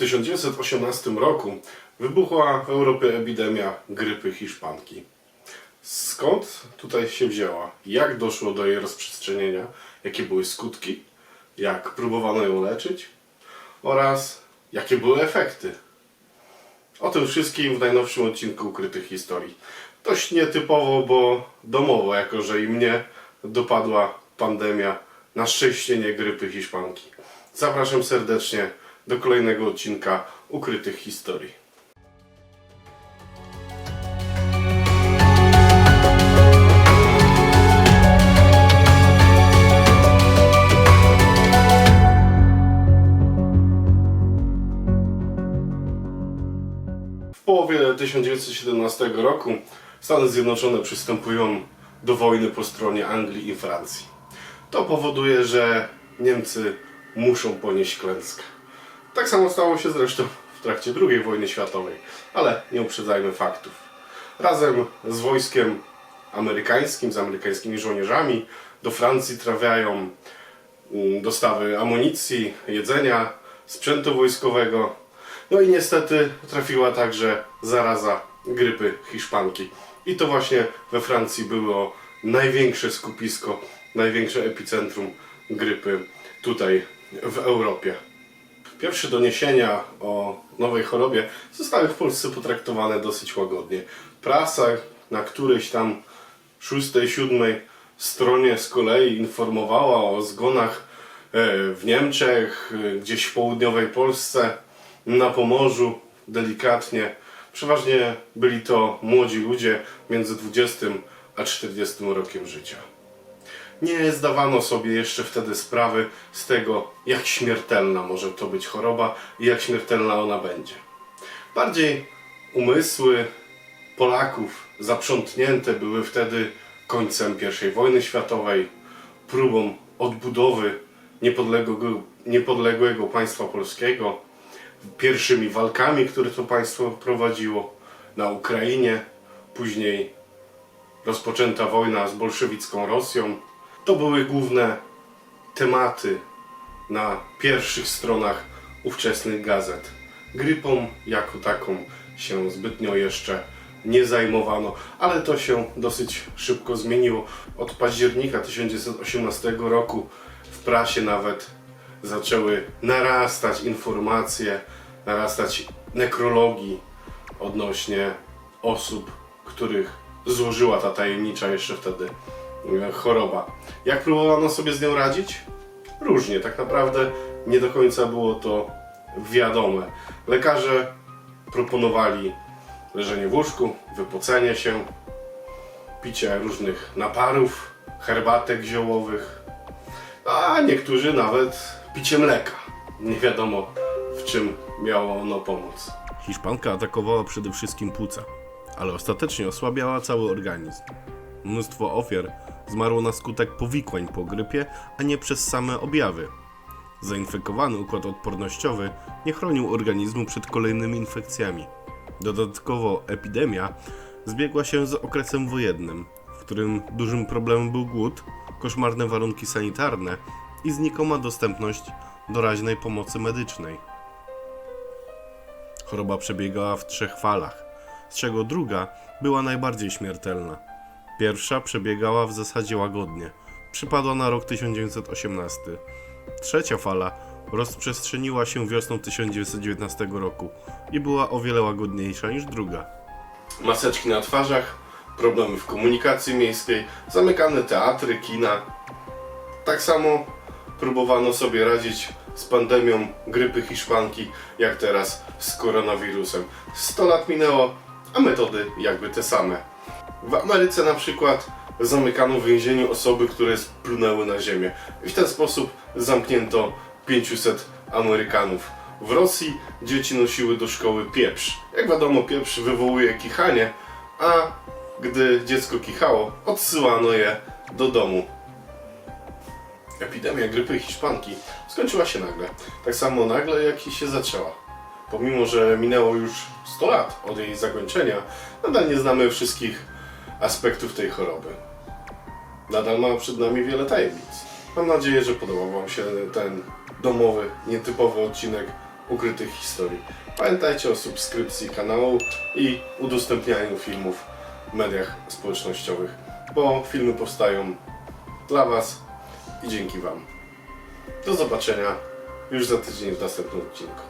1918 roku wybuchła w Europie epidemia grypy hiszpanki. Skąd tutaj się wzięła? Jak doszło do jej rozprzestrzenienia? Jakie były skutki? Jak próbowano ją leczyć? Oraz jakie były efekty? O tym wszystkim w najnowszym odcinku Ukrytych Historii. Dość nietypowo, bo domowo, jako że i mnie dopadła pandemia, na szczęście nie grypy hiszpanki. Zapraszam serdecznie do kolejnego odcinka Ukrytych Historii. W połowie 1917 roku Stany Zjednoczone przystępują do wojny po stronie Anglii i Francji. To powoduje, że Niemcy muszą ponieść klęskę. Tak samo stało się zresztą w trakcie II wojny światowej, ale nie uprzedzajmy faktów. Razem z wojskiem amerykańskim, z amerykańskimi żołnierzami do Francji trafiają mm, dostawy amunicji, jedzenia, sprzętu wojskowego. No i niestety trafiła także zaraza grypy hiszpanki. I to właśnie we Francji było największe skupisko, największe epicentrum grypy tutaj w Europie. Pierwsze doniesienia o nowej chorobie zostały w Polsce potraktowane dosyć łagodnie. Prasa na którejś tam szóstej, siódmej stronie z kolei informowała o zgonach e, w Niemczech, e, gdzieś w południowej Polsce, na Pomorzu, delikatnie. Przeważnie byli to młodzi ludzie między 20 a 40 rokiem życia. Nie zdawano sobie jeszcze wtedy sprawy z tego, jak śmiertelna może to być choroba i jak śmiertelna ona będzie. Bardziej umysły Polaków zaprzątnięte były wtedy końcem I wojny światowej, próbą odbudowy niepodległego, niepodległego państwa polskiego, pierwszymi walkami, które to państwo prowadziło na Ukrainie, później rozpoczęta wojna z bolszewicką Rosją. To były główne tematy na pierwszych stronach ówczesnych gazet. Grypą jako taką się zbytnio jeszcze nie zajmowano, ale to się dosyć szybko zmieniło. Od października 1918 roku w prasie nawet zaczęły narastać informacje, narastać nekrologii odnośnie osób, których złożyła ta tajemnicza jeszcze wtedy choroba. Jak próbowano sobie z nią radzić? Różnie, tak naprawdę nie do końca było to wiadome. Lekarze proponowali leżenie w łóżku, wypocenie się, picie różnych naparów, herbatek ziołowych, a niektórzy nawet picie mleka. Nie wiadomo w czym miało ono pomóc. Hiszpanka atakowała przede wszystkim płuca, ale ostatecznie osłabiała cały organizm. Mnóstwo ofiar zmarło na skutek powikłań po grypie, a nie przez same objawy. Zainfekowany układ odpornościowy nie chronił organizmu przed kolejnymi infekcjami. Dodatkowo epidemia zbiegła się z okresem wojennym, w którym dużym problemem był głód, koszmarne warunki sanitarne i znikoma dostępność doraźnej pomocy medycznej. Choroba przebiegała w trzech falach, z czego druga była najbardziej śmiertelna. Pierwsza przebiegała w zasadzie łagodnie, przypadła na rok 1918. Trzecia fala rozprzestrzeniła się wiosną 1919 roku i była o wiele łagodniejsza niż druga. Maseczki na twarzach, problemy w komunikacji miejskiej, zamykane teatry, kina. Tak samo próbowano sobie radzić z pandemią grypy hiszpanki, jak teraz z koronawirusem. 100 lat minęło, a metody jakby te same. W Ameryce na przykład zamykano w więzieniu osoby, które splunęły na ziemię. I w ten sposób zamknięto 500 Amerykanów. W Rosji dzieci nosiły do szkoły pieprz. Jak wiadomo, pieprz wywołuje kichanie, a gdy dziecko kichało, odsyłano je do domu. Epidemia grypy hiszpanki skończyła się nagle. Tak samo nagle, jak i się zaczęła. Pomimo, że minęło już 100 lat od jej zakończenia, nadal nie znamy wszystkich aspektów tej choroby. Nadal ma przed nami wiele tajemnic. Mam nadzieję, że podobał Wam się ten domowy, nietypowy odcinek ukrytych historii. Pamiętajcie o subskrypcji kanału i udostępnianiu filmów w mediach społecznościowych, bo filmy powstają dla Was i dzięki Wam. Do zobaczenia już za tydzień w następnym odcinku.